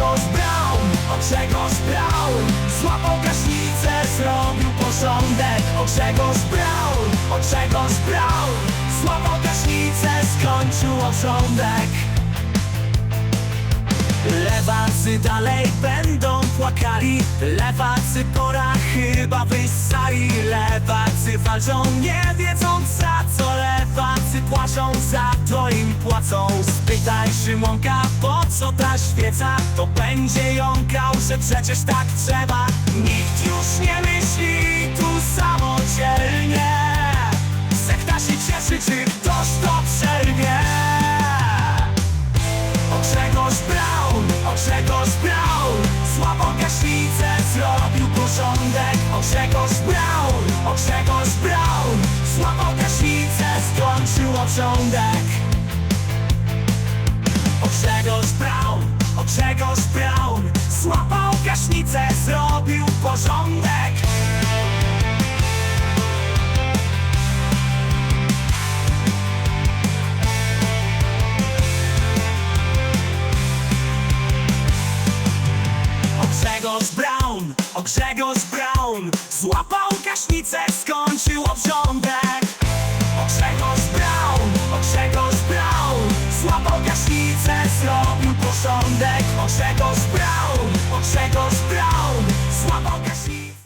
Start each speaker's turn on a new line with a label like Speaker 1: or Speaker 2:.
Speaker 1: Grzegorz Braun, o Grzegorz Braun Złapał gaśnicę, zrobił porządek O Grzegorz Braun, o Grzegorz Braun Złapał gaśnicę, skończył obrządek. Lewacy dalej będą płakali Lewacy pora chyba wyjść z sali Lewacy walczą nie wiedząc za co Lewacy płaczą za to im płacą. Spytaj Szymonka po co ta świeca? To będzie jąkał, że przecież tak trzeba. Nikt już nie myśli tu samodzielnie. Sekta się cieszy, czy ktoś to przerwie? O Grzegorz Braun, o Grzegorz Braun. Złapał gaśnicę, zrobił porządek. O Grzegorz obrządek O Grzegorz Braun, o Grzegorz Braun Złapał gaśnicę, zrobił porządek. O Grzegorz Braun, o Grzegorz Braun Złapał gaśnicę, skończył obrządek Złapał gaśnicę, zrobił